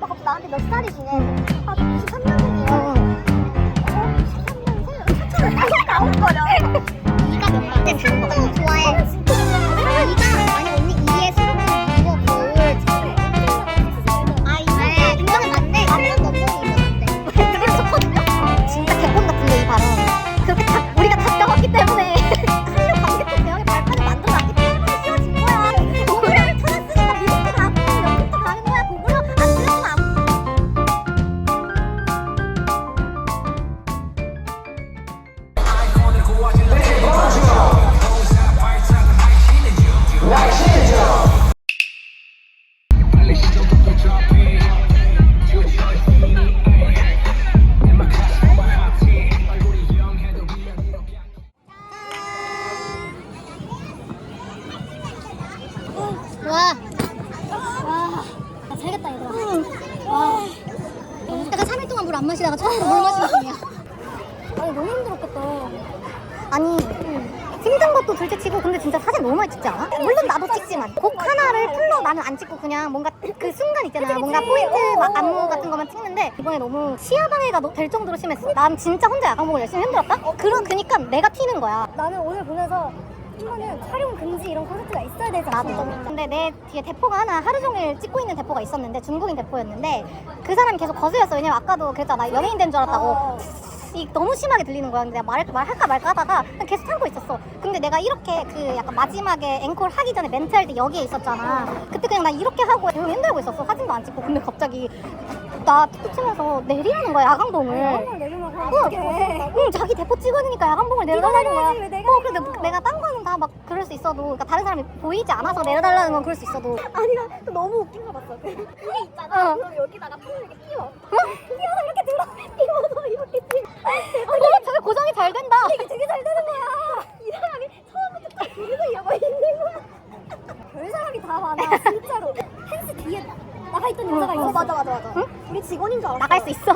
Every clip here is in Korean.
막 갑자기 나한테 몇 살이시네. 아, 저 93년생이에요. 어. 어, 93년생? 차차를 계속 나올 거려. 이가 몇 번? 근데 3도 좋아해. 아니, 힘든 것도 둘째 치고, 근데 진짜 사진 너무 많이 찍지 않아? 물론 나도 찍지만. 곡 하나를 풀로 나는 안 찍고 그냥 뭔가 그 순간 있잖아. 뭔가 포인트 막 안무 같은 거만 찍는데, 이번에 너무 시야방해가 너- 될 정도로 심했어. 난 진짜 혼자 야광봉을 열심히 힘들었다? 그러, 그니까 내가 튀는 거야. 나는 오늘 보면서 이거는 촬영 금지 이런 콘서트가 있어야 되지 나도. 않나. 근데 내 뒤에 대포가 하나 하루 종일 찍고 있는 대포가 있었는데 중국인 대포였는데 그 사람이 계속 거슬렸어. 왜냐면 아까도 그랬잖아. 연예인 된 줄 알았다고. 어. 이 너무 심하게 들리는 거야. 근데 내가 말, 말할까 말까 하다가 그냥 계속 참고 있었어. 근데 내가 이렇게 그 약간 마지막에 앵콜 하기 전에 멘트 할 때 여기에 있었잖아. 그때 그냥 나 이렇게 하고 조용히 흔들고 있었어. 사진도 안 찍고. 근데 갑자기 나 툭툭 치면서 내리라는 거야, 야광봉을. 어, 내리막 응, 어떡해. 응, 자기 대포 찍으니까 야광봉을 내려달라는 거야. 왜 내가 어, 근데 내가 딴 거는 다 막 그럴 수 있어도, 그러니까 다른 사람이 보이지 않아서 내려달라는 건 그럴 수 있어도. 아니 나 너무 웃긴 거 봤어. 그 이게 있잖아. 어. 그럼 여기다가 폰을 이렇게 끼워. 끼워서 이렇게 들어. 끼워서 어. 어, 저게 고정이 잘 된다. 이게 되게 잘 되는 거야. 이 사람이 처음부터 딱 둘이서 이러고 있는 거야. 별 사람이 다 많아 진짜로. 펜스 뒤에 나가 있던 여자가 있어. 어, 맞아 맞아 맞아. 응? 우리 직원인 줄 알았어. 나갈 수 있어?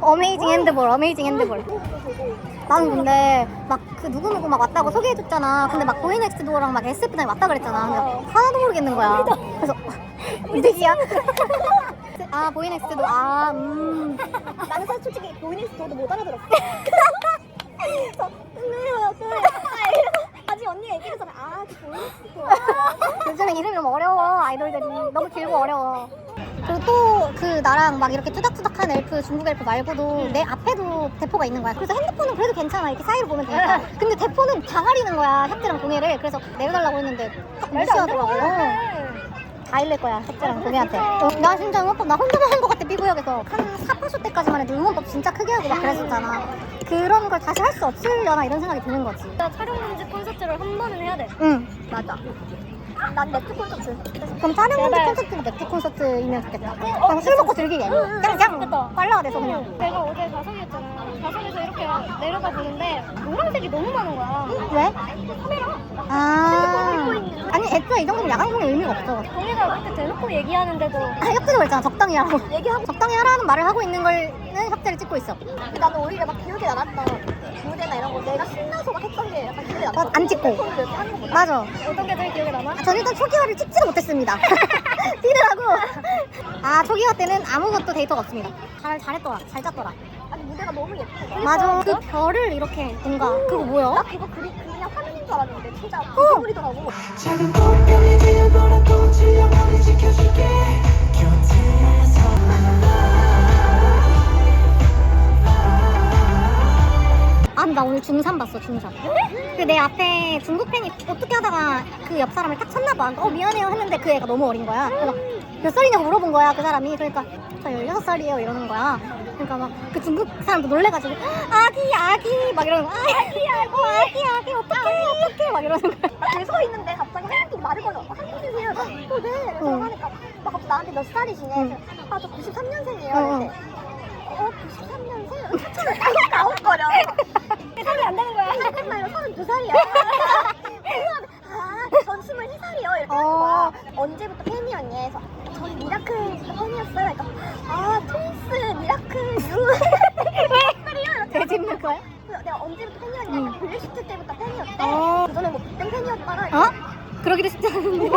어메이징 핸드볼, 어메이징 핸드볼. 나는 근데 막 그 누구누구 막 왔다고 소개해줬잖아. 근데 막 보이넥스트 도어랑 막 SF단이 왔다 그랬잖아. 근데 하나도 모르겠는 거야. 그래서 이득이야? 아 보이넥스트도. 아 음. 나는 사실 솔직히 보이넥스 저도 못 알아들었어. 저 은혜요, 또 아직 언니가 얘기해서 아, 그 보이넥스 또. 요즘에 이름이 너무 어려워 아이돌들이. 너무 길고 어려워. 그리고 또 그 나랑 막 이렇게 투닥투닥한 엘프 중국 엘프 말고도 내 앞에도 대포가 있는 거야. 그래서 핸드폰은 그래도 괜찮아. 이렇게 사이로 보면 되니까. 근데 대포는 다 가리는 거야 협재랑 공예를. 그래서 내려달라고 했는데 딱 무시하더라고 다 일낼 거야 협재랑 공예한테 어, 나 진짜 응원법 나 혼자만 한 것 같아 삐구역에서 한 4파쇼 때까지만 해도 응원법 진짜 크게 하고 막 그랬었잖아 그런 걸 다시 할 수 없으려나 이런 생각이 드는 거지 진짜 촬영 금지 콘서트를 한 번은 해야 돼. 응 맞아 난 넷트 콘서트. 그럼 촬영 금지 제발. 콘서트가 맥주 콘서트이면 좋겠다. 그냥 술 먹고 즐기게. 짱짱. 빨라가 돼서 그냥. 내가 어제 좌석이었잖아. 좌석에서 이렇게 내려가 보는데 노란색이 너무 많은 거야. 왜? 카메라. 아. 아니 애초에 이 정도면 야광봉의 의미가 없어. 동희가 그렇게 대놓고 얘기하는데도 아, 협재도 그랬잖아. 적당히 하라고. 얘기하고 적당히 하라는 말을 하고 있는 걸는 협재를 찍고 있어. 나는 오히려 막 기억에 남았던 무대나 이런 거 내가 신나서 막 했던 게 약간 기억에 남았어. 어, 안 찍고. 이렇게 하는 거보다. 맞아. 어떤 게 제일 기억에 남아? 아, 전 일단 초기화를 찍지도 못했습니다. 뛰느라고. 아, 초기화 때는 아무것도 데이터가 없습니다. 잘, 잘했더라. 잘 짰더라. 아니 무대가 너무 예쁘다. 맞아. 그 별을 이렇게 뭔가. 그거 나 뭐야? 그거 그리, 그냥 화면인 줄 알았는데 진짜 어. 구성물이더라고. 작은 꽃병이 되어보라고 영원히 지켜줄게 곁에서 아, 나 오늘 중3 봤어, 중3. 그내 앞에 중국 팬이 어떻게 하다가 그 옆 사람을 딱 쳤나 봐. 어, 미안해요 했는데 그 애가 너무 어린 거야. 그래서 몇 살이냐고 물어본 거야, 그 사람이. 그러니까 저 16살이에요 이러는 거야. 그러니까 막 그 중국 사람도 놀래가지고 아기, 아기 막 이러는 거야. 아기, 아기, 어, 아기, 아기, 어떡해, 어떡해 막 이러는 거야. 서 있는데 갑자기 한국인 말을 걸어. 한국인이세요? 어, 네. 그래서 응. 하니까 막 갑자기 나한테 몇 살이시네. 응. 아, 저 93년생이에요. 응. 어, 93년생? 차차를 계속 나올거려. 살이 안 되는 거야. 나이로 32살이야. 아, 전 23살이요. 이렇게. 어. 언제부터 팬이었니? 해서 전 미라클부터 팬이었어요. 그러니까 아, 트윈스, 미라클, 유. 짚는 거야? 내가 언제부터 팬이었냐? 응. 블랙시트 때부터 팬이었대. 어. 그전에 뭐 빅뱅 팬이었다가 어? 그러기도 쉽지 않은데.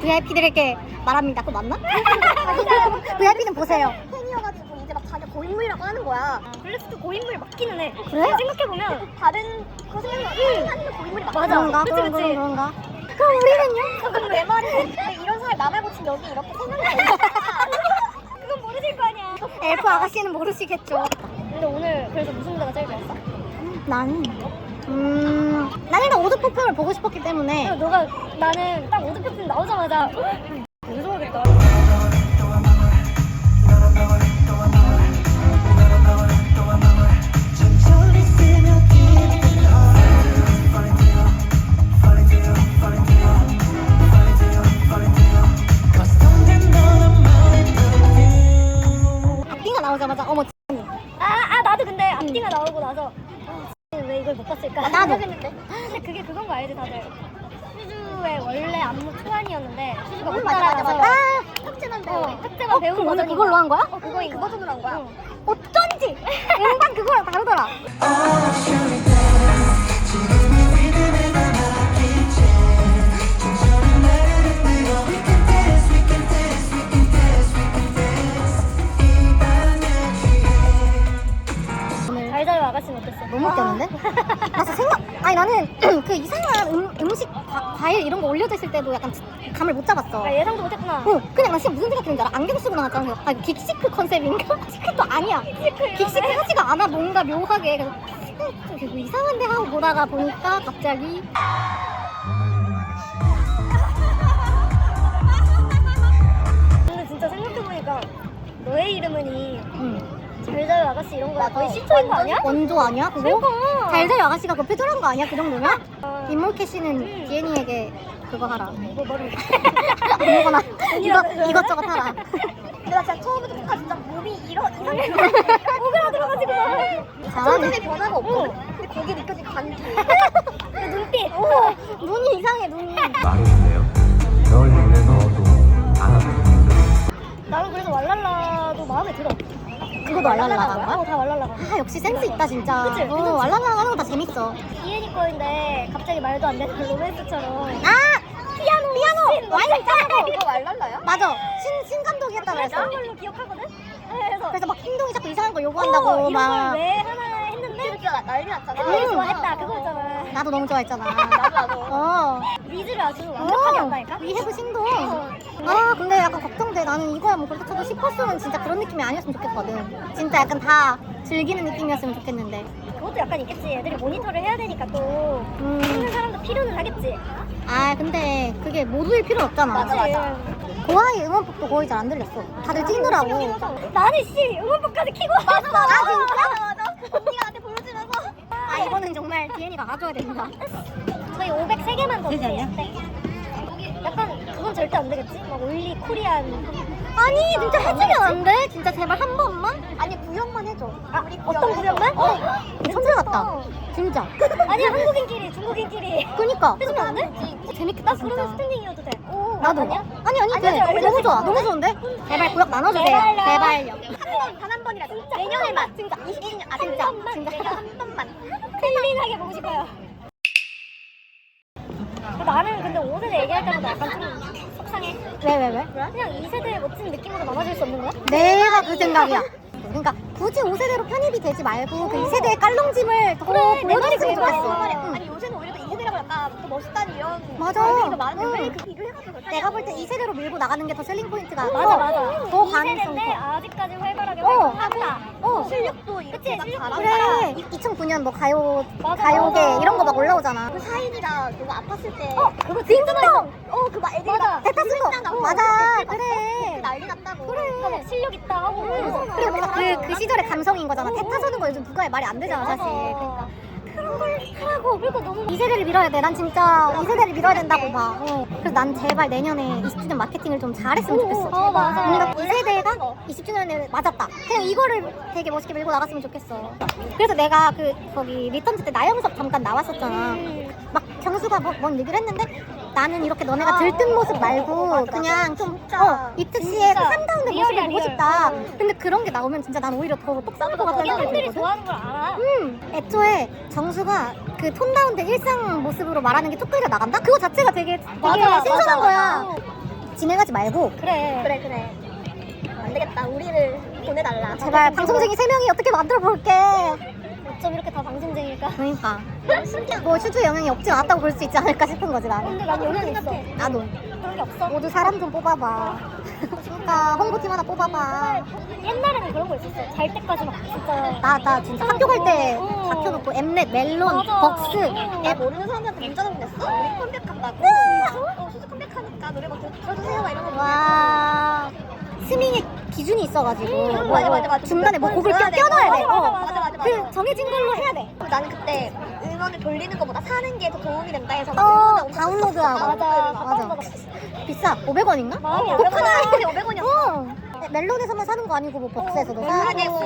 VIP들에게 말합니다. 그거 맞나? VIP는 보세요. 팬이어가지고 이제 막 자기 고인물이라고 하는 거야. 블랙스도 고인물 맞기는 해. 그래? 생각해보면 다른 그 생각은 하는 고인물이 맞아. 그런가? 그치, 그런, 그치. 그런, 그런가? 그럼 우리는요? 그럼 내 말이 이런 사람 남의 고친 여기 이렇게 있어. 그건 모르실 거 아니야. 엘프 아가씨는 모르시겠죠. 근데 오늘 그래서 무슨 무대가 제일 좋았어? 난, 음, 난 일단 오드 퍼플을 보고 싶었기 때문에 너가 나는 딱 오드표품 나오자마자 나오자마자 어머 아, 아 나도 근데 앞뒤가 나오고 나서 아, 왜 이걸 못 봤을까? 아, 나도. 생각했는데 근데 그게 그건 거 알지 다들? 슈즈의 원래 안무 초안이었는데 슈즈가 못 음, 맞아, 맞아, 따라가서 맞아. 탁재만 어. 탁재만 배운 그럼 오늘 버전인 그걸로 거야. 한 거야? 어 그거 그 버전으로 한 거야 어쩐지 음반 그거랑 다르더라. 너무 웃겼는데? 나 진짜 생각, 아니 나는 그 이상한 음, 음식, 과, 과일 이런 거 올려져 있을 때도 약간 감을 못 잡았어. 아, 예상도 못했구나 어, 그냥 나 진짜 무슨 생각했는지 알아? 안경 쓰고 나왔잖아. 그래서 아, 긱시크 컨셉인가? 긱시크도 아니야. 긱시크 하지가 않아. 뭔가 묘하게. 그래서 음, 좀 이거 이상한데 하고 보다가 보니까 갑자기 근데 진짜 생각해보니까 너의 이름은이 음, 잘 자요 아가씨 이런 거야 거의 시초인 거 아니야? 원조 아니야? 그거? 그러니까. 잘자요 아가씨가 그거 표절한 거 아니야? 그 정도면? 어, 인몰캐 씨는 음. 디애니에게 그거 하라. 뭐 머리 아무거나 이거, 이것저것 하라. 근데 나 진짜 처음부터 끝까지 진짜 몸이 이러 이상해 오그라들어가지고 막 잘하네. 변화가 없거든 근데 거기에 느껴진 그 눈빛 어. 눈이 이상해, 눈이. 말이 있네요. 널 입에 넣어도 안 아프겠죠. 나는 그래서 왈랄라도 마음에 들어 그거도 왈랄라라는 거야? 어다 왈랄라가 아, 역시 센스 있다, 진짜. 그치? 어, 괜찮지? 왈랄라 하는 거 다 재밌어. 이해니 거인데 갑자기 말도 안 되는 로맨스처럼 아! 피아노! 피아노! 와인 짜고! 이거 왈랄라야? 맞아. 신, 신 감독이 했다 그랬어. 그런 걸로 기억하거든? 그래서 그래서 막 행동이 자꾸 이상한 거 요구한다고 어, 이런 막. 걸왜 하나 했는데 진짜 난리 났잖아 음. 좋아했다 그거였잖아 나도 너무 좋아했잖아. 나도 나도 어. 리즈를 아주 완벽하게 한다니까? 위해부 신동. 어. 아, 근데 약간 걱정돼. 나는 이거야 뭐 그렇게 쳐도 10%는 진짜 그런 느낌이 아니었으면 좋겠거든. 진짜 약간 다 즐기는 느낌이었으면 좋겠는데. 그것도 약간 있겠지 애들이 모니터를 해야 되니까 또 음. 찍는 사람도 필요는 하겠지 아, 근데 그게 모두일 필요는 없잖아. 그치? 고아이 응원법도 거의 잘 안 들렸어. 다들 찍느라고. 나는 씨 응원법까지 키고 맞아 맞아 아 진짜? 맞아 맞아 언니가 나한테 보여주면서 아, 이거는 정말 디엔이가 가져야 된다. 저희 503개만 더 그건 절대 안 되겠지? 막 올리 코리안 아니, 진짜 해주면 안 돼? 진짜 제발 한 번만? 아니 구형만 해줘 아 어떤 구형만? 어, 천재 같다. 진짜. 아니야 한국인끼리 중국인끼리 그니까. 해주면 안 돼? 재밌겠다, 나 그러면 진짜. 스탠딩이어도 돼 오, 나도. 아니야? 아니, 아니, 돼. 아니야, 너무 좋아. 너무 좋은데? 제발 구역 나눠주세요. 제발요. 제발요. 한번 단한 번이라도 내년에만 진짜 22년 아 진짜, 한 번만 진짜. 내년 한 번만 클린하게 보고 싶어요 나는 근데 5세대 얘기할 때마다 약간 좀 왜, 왜, 왜? 그냥 2세대의 멋진 느낌으로 남아줄 수 없는 거야? 내가 그 생각이야. 그러니까 굳이 5세대로 편입이 되지 말고 그 2세대의 깔롱짐을 더내 말이 보여줬으면 그거야. 좋겠어. 응. 아니 요새는 오히려 2세대라고 약간 더 멋있다는 이런 맞아. 얘기도 많은데 응. 왜그 비교해가지고 내가 볼때 2세대로 밀고 나가는 게 더 셀링 포인트가 맞아 맞아 더 2세대인데 가능성이 커. 아직까지 활발하게 어. 활동한다 어. 실력도 이렇게 막 잘한다 그래 2009년 뭐 가요 맞아, 가요계 맞아. 이런 거 막 올라오잖아. 그 사인이랑 누가 아팠을 때 어 그거 진짜 어그 막 애들이 맞아. 막 대타. 했잖아. 어, 맞아, 그때 막 그래. 난리 났다고 그래. 그러니까 막 실력 있다 하고 그러잖아. 그리고 뭔가 그, 그 시절의 감성인 거잖아. 어. 대타 서는 거 요즘 누가 말이 안 되잖아 사실. 그러니까 하라고 그러니까 너무 2세대를 밀어야 돼. 난 진짜 2세대를 밀어야 된다고 봐. 어. 그래서 난 제발 내년에 20주년 마케팅을 좀 잘했으면 좋겠어. 어, 맞아. 뭔가 2세대가 20주년에 맞았다. 그냥 이거를 되게 멋있게 밀고 나갔으면 좋겠어. 그래서 내가 그 거기 리턴즈 때 나영석 잠깐 나왔었잖아. 막 경수가 뭐, 뭔 얘기를 했는데 나는 이렇게 너네가 아, 들뜬 모습 어, 말고 어. 그냥 좀. 어, 이특 씨의 진짜. 한다운데 모습을 리얼이야, 보고 리얼. 싶다. 어. 근데 그런 게 나오면 진짜 난 오히려 더 똑똑할 것 같다는 생각이 팬들이 들거든. 좋아하는 걸 알아 음, 애초에 정수가 그 톤 다운된 일상 모습으로 말하는 게 톡톡이가 나간다? 그거 자체가 되게, 되게 맞아, 신선한 맞아, 거야. 진행하지 말고 그래 그래 그래 안 되겠다. 우리를 보내달라. 제발 방송쟁이 세 명이 어떻게 만들어 볼게. 어쩜 이렇게 다 방송쟁일까? 그러니까. 뭐 슈즈에 영향이 없진 않았다고 볼 수 있지 않을까 싶은 거지 나는. 근데 난 영향 있어. 나도. 그런 게 없어. 모두 사람 좀 뽑아봐. 그러니까 홍보팀 하나 뽑아봐. 옛날에는 그런 거 있었어. 잘 때까지 막 진짜. 나, 나 진짜 학교 갈 때 어. 박혀놓고 엠넷, 멜론, 맞아. 벅스. 애 모르는 사람들한테 문자도 보냈어. 우리 컴백한다고. 어, 수주 컴백하니까 노래 막 들어주세요. 막 이런 거. 와. 스밍의 기준이 있어가지고. 음, 뭐, 맞아, 뭐 맞아, 맞아. 중간에 뭐 곡을 껴, 돼. 껴넣어야 돼. 맞아, 어. 맞아, 맞아, 맞아, 맞아. 그 정해진 걸로 해야 돼. 나는 그때 음원을 돌리는 것보다 사는 게 더 도움이 된다 해서 막 어, 음원을 다운로드하고. 맞아. 맞아. 비싸. 500원인가? 마음이 안 그렇구나. 편해. 500원이었어. 어. 멜론에서만 사는 거 아니고 뭐 벅스에서도 어, 사. 그러게, 응.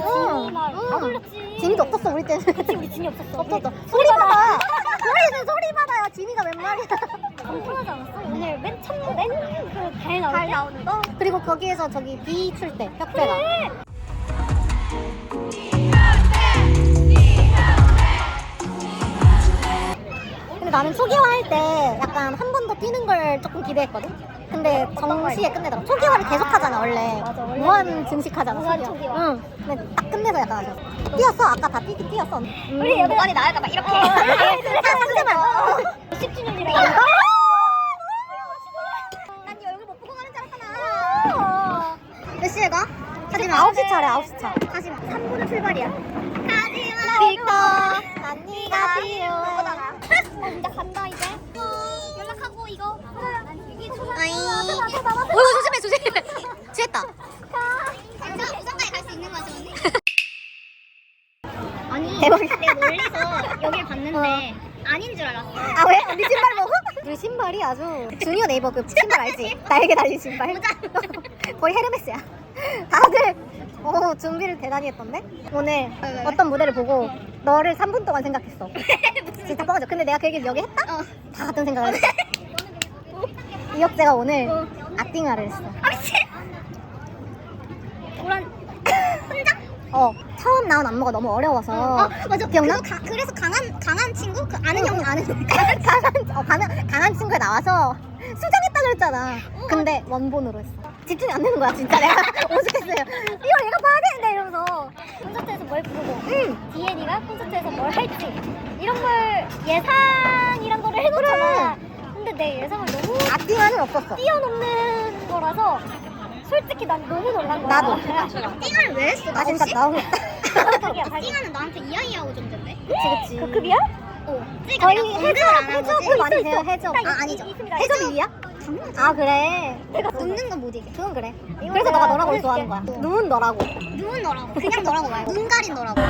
진이 막 응. 다 돌렸지. 진이도 없었어 우리 때는. 그치, 우리 진이 없었어. 없었어. 소리 받아. 우리는 소리 받아요. 진이가 웬 말이야. 엄청하지 않았어? 오늘 맨 첫, 맨그달 나올 때? 나오는 거? 그리고 거기에서 저기 비 출 때 혁배가. 근데 나는 초기화 할 때 약간 한 번 더 뛰는 걸 조금 기대했거든. 근데 정시에 끝내더라. 초기화를 계속 하잖아 원래. 맞아, 원래 무한 증식하잖아. 무한 초기화. 응. 근데 딱 끝내서 약간 아쉬웠어. 뛰었어. 아까 다 뛰긴 뛰었어. 음. 우리 여기 아니 나갈까 막 이렇게. 상대만. 10주년이라. 난네 얼굴 못 보고 가는 줄 알았잖아. 몇 시에 가? 하지마 9시 차래 9시 차. 하지마. 3분은 출발이야. 하지마. 비꺼 난 네가 필요해. 어, 이제 간다 이제. 연락하고 이거. 나도 나도 나도. 어이구 조심해 조심해. 취했다. 진짜 부산까지 갈 수 있는 거지 언니? 아니 대박이다. 내가 멀리서 여길 봤는데 아닌 줄 알았어. 아 왜? 우리 신발 먹어? 우리 신발이 아주 주니어 네이버급 신발 알지? 날개 달린 신발. 거의 헤르메스야. 다들 오 준비를 대단히 했던데? 오늘 어떤 무대를 보고 너를 3분 동안 생각했어. 진짜 뻥하죠. 근데 내가 그 얘기를 여기 했다? 다 같은 생각을 했어. 이혁재가 오늘 악띵화를 했어. 도란. 어 처음 나온 안무가 너무 어려워서 맞아. 기억나? 그거 가, 그래서 강한 강한 친구 그 아는 형 아는 강한 어, 강한 강한 친구에 나와서 수정했다 그랬잖아. 근데 원본으로 했어. 집중이 안 되는 거야 진짜 내가 오죽했어요. 이거 얘가 봐야 되는데 이러면서. 콘서트에서 뭘 부르고 응. 디엔이가 콘서트에서 뭘 할지 이런 걸 예상이란 거를 해놓잖아. 근데 내 예상을 너무 악ting하는 없었어. 뛰어넘는 거라서 솔직히 난 너무 놀란 거야. 나도. 띵을 왜 했어? 아 진짜 나오고. 띵하는 나한테 이하이하고 정도인데? 그치 그치. 그 급이야? 어. 거의 해적 해적을 많이 해요 해적. 아, 아니죠. 있습니다. 해 적 위야? 아 그래. 내가 눕는 건 못 이겨. 그건 그래. 이건 그래서 내가 너가 너라고. 좋아하는 거야. 누운 너라고. 눈 너라고. 그냥 너라고 말고. 눈 가린 너라고.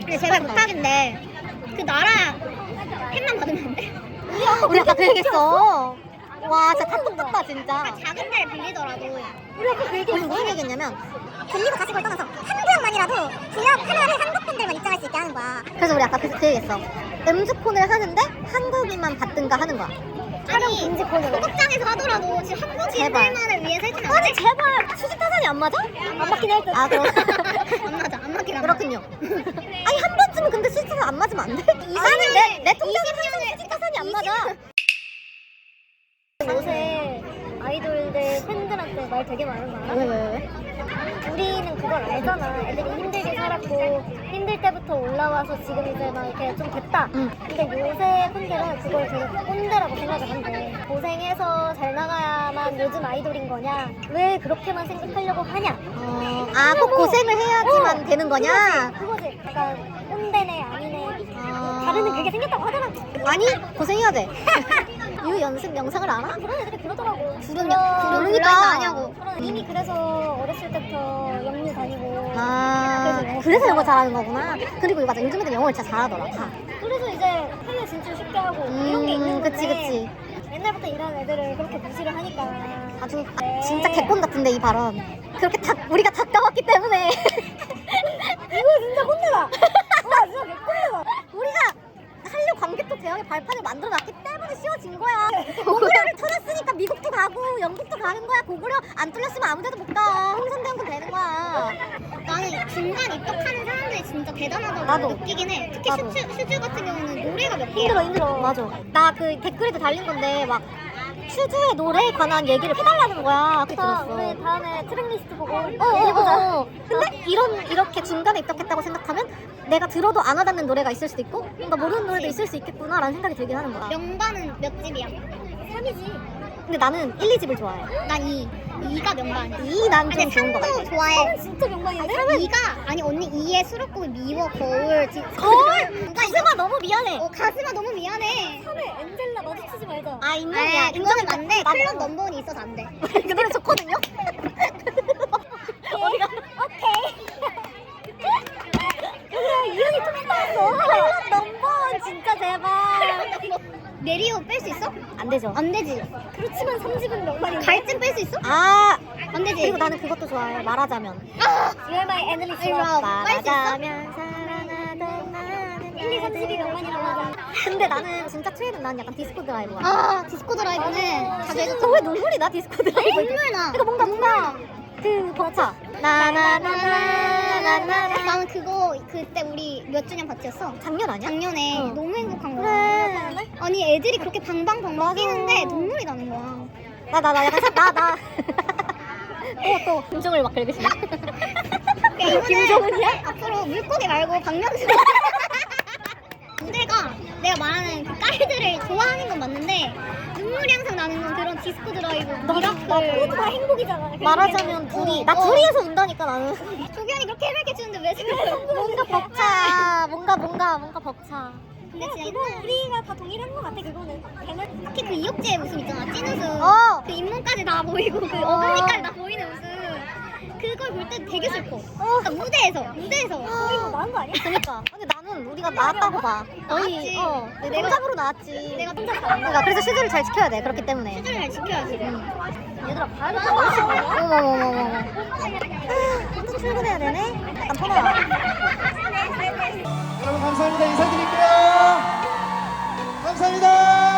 근데 제발 부탁인데 그 나라 팬만 받으면 안 돼? 우리 아까 그 얘기했어. 와 진짜 다 똑같다 진짜. 작은 데를 빌리더라도 우리 아까 그 얘기 무슨 얘기했냐면 빌리고 가신 걸 떠나서 한 구역만이라도 지역 하나를 한국 분들만 입장할 수 있게 하는 거야. 그래서 우리 아까 그, 그 얘기했어. 음주콘을 하는데 한국인만 받든가 하는 거야. 금지 콘으로 소극장에서 하더라도 지금. 한국인들만을 위해서 해주면 안 돼? 제발 수직 타산이 안 맞아? 안 맞긴 할 듯. 아 그럼 안 맞아 안 맞긴 안 맞아. 그렇군요. 아니 한 번쯤은 근데 수지 타산 안 맞으면 안 돼? 아니 내, 내 통장에 항상 수지 타산이 안 맞아. 요새 아이돌들 팬들한테 말 되게 많은 거야. 왜 왜 왜? 우리는 그걸 알잖아. 애들이 힘들게 살았고 힘들 때부터 올라와서 지금 이제 막 이렇게 좀 됐다. 응. 근데 요새 팬들은 그걸 되게 꼰대라고 생각을 한대. 고생해서 잘 나가야만 요즘 아이돌인 거냐? 왜 그렇게만 생각하려고 하냐? 어, 아 꼭 고생을 해야지만 되는 거냐? 그거지. 그거지. 약간 꼰대네 아니네. 아. 다르는 그게 생겼다고 하더라고. 아니 고생해야 돼. 유 연습 영상을 알아? 그런 애들이 그러더라고. 그러니까. 온라인 아냐고. 그런 이미 그래서 어렸을 때부터 영유 다니고. 아 그래서 영어 잘하는 거구나. 그리고 맞아 요즘 애들 영어를 진짜 잘하더라. 다. 그래서 이제 해외 진출 쉽게 하고 이런 게 있는 음, 건데 그치 그치. 옛날부터 이런 애들을 그렇게 무시를 하니까 아주 네. 진짜 개꼰 같은데 이 발언. 그렇게 다 우리가 닦아왔기 때문에 이거 진짜 꼰대다 와 진짜 개꼰대다 우리가 한류 관객도 대학의 발판을 만들어놨기 때문에 쉬워진 거야. 고구려를 터놨으니까 미국도 가고 영국도 가는 거야. 고구려 안 뚫렸으면 아무데도 못 가. 홍선대원군 되는 거야. 나는 중간 입덕하는 사람들이 진짜 대단하다고 나도. 느끼긴 해. 특히 나도. 슈즈 같은 경우는 노래가 몇 개야. 힘들어 힘들어 맞아 나 그 댓글에도 달린 건데 막 슈즈의 노래에 관한 얘기를 해달라는 거야. 그게 들었어 우리 다음에 트랙리스트 보고 어어 어. 근데 이런 이렇게 중간에 입덕했다고 생각하면 내가 들어도 안 와닿는 노래가 있을 수도 있고 뭔가 모르는 노래도 있을 수 있겠구나라는 생각이 들긴 하는 거야. 명반은 몇 집이야? 3이지 근데 나는 1, 2집을 좋아해 난 2. 2가 명반이야. 2난좀 근데 좋은 거 3도 같아 좋아해. 진짜 명반인데? 2가 아니 언니 2의 수록곡이 미워 거울 지- 거울! 가슴아 너무 미안해 어 가슴아 너무 미안해. 3에 엔젤라 마주치지 말자 아아 인정이야 이거는 맞네. 나- 클럽 넘버원이 있어서 안 돼. 그 노래 좋거든요? 어디가? 오케이. 그래, 이름이 좀 나왔어. 넘버 진짜 제발. 메리오 뺄 수 있어? 안 되죠. 안 되지. 그렇지만 3집은 명반인데. 갈증 뺄 수 있어? 아, 안 되지. 그리고 나는 그것도 좋아해. 말하자면. You're my 있어? 말하자면 사랑하던 나는 1, 2, 3, 4이 명반이라고. 근데 나는 진짜 트레이는 난 약간 디스코 드라이브야. 아 디스코 드라이브는 자주 너 해줬어. 왜 눈물이 나 디스코 드라이브? 눈물 나. 이거 뭔가 뭔가 그 벅차. 나나나나나나나. 나는 그거 그때 우리 몇 주년 파티였어? 작년 아니야? 작년에 어. 너무 행복한. 그래. 아니 애들이 그렇게 방방방방 맞아. 뛰는데 눈물이 나는 거야. 나 나 나 약간 사- 나 나. 또또 김정을 막 긁으시네. 이번에 김정은이야? 앞으로 물고기 말고 박명수 무대가 내가 말하는 그 깔들을 좋아하는 건 맞는데 눈물이 항상 나는 건 그런 디스코 드라이브 미라클 다 행복이잖아. 말하자면 둘이 나 어. 둘이에서 운다니까 나는. 조규현이 그렇게 해맑게 추는데 왜 지금 뭔가 벅차. 뭔가 뭔가 뭔가 벅차. 근데 진짜 이거 우리가 다 동일한 것 같아 그거는. 걔는 특히 그 이혁재 웃음 있잖아 찐 웃음 어. 그 잇몸까지 다 보이고 그 어금니까지 다 보이는 웃음 그걸 볼 때 되게 슬퍼 그러니까 무대에서 무대에서 뭐 나은 거 아니야? 그러니까. 근데 나는 우리가 나았다고 봐. 나았지. 어. 내가- 내가 혼잡으로 나왔지. 내가 그러니까 그래서 슈즈를 잘 지켜야 돼. 그렇기 때문에. 수준을 잘 지켜야지 얘들아 봐야겠다. 어머머머머머. 또 출근해야 되네. 약간 터널. 여러분 감사합니다. 인사드립니다. 감사합니다.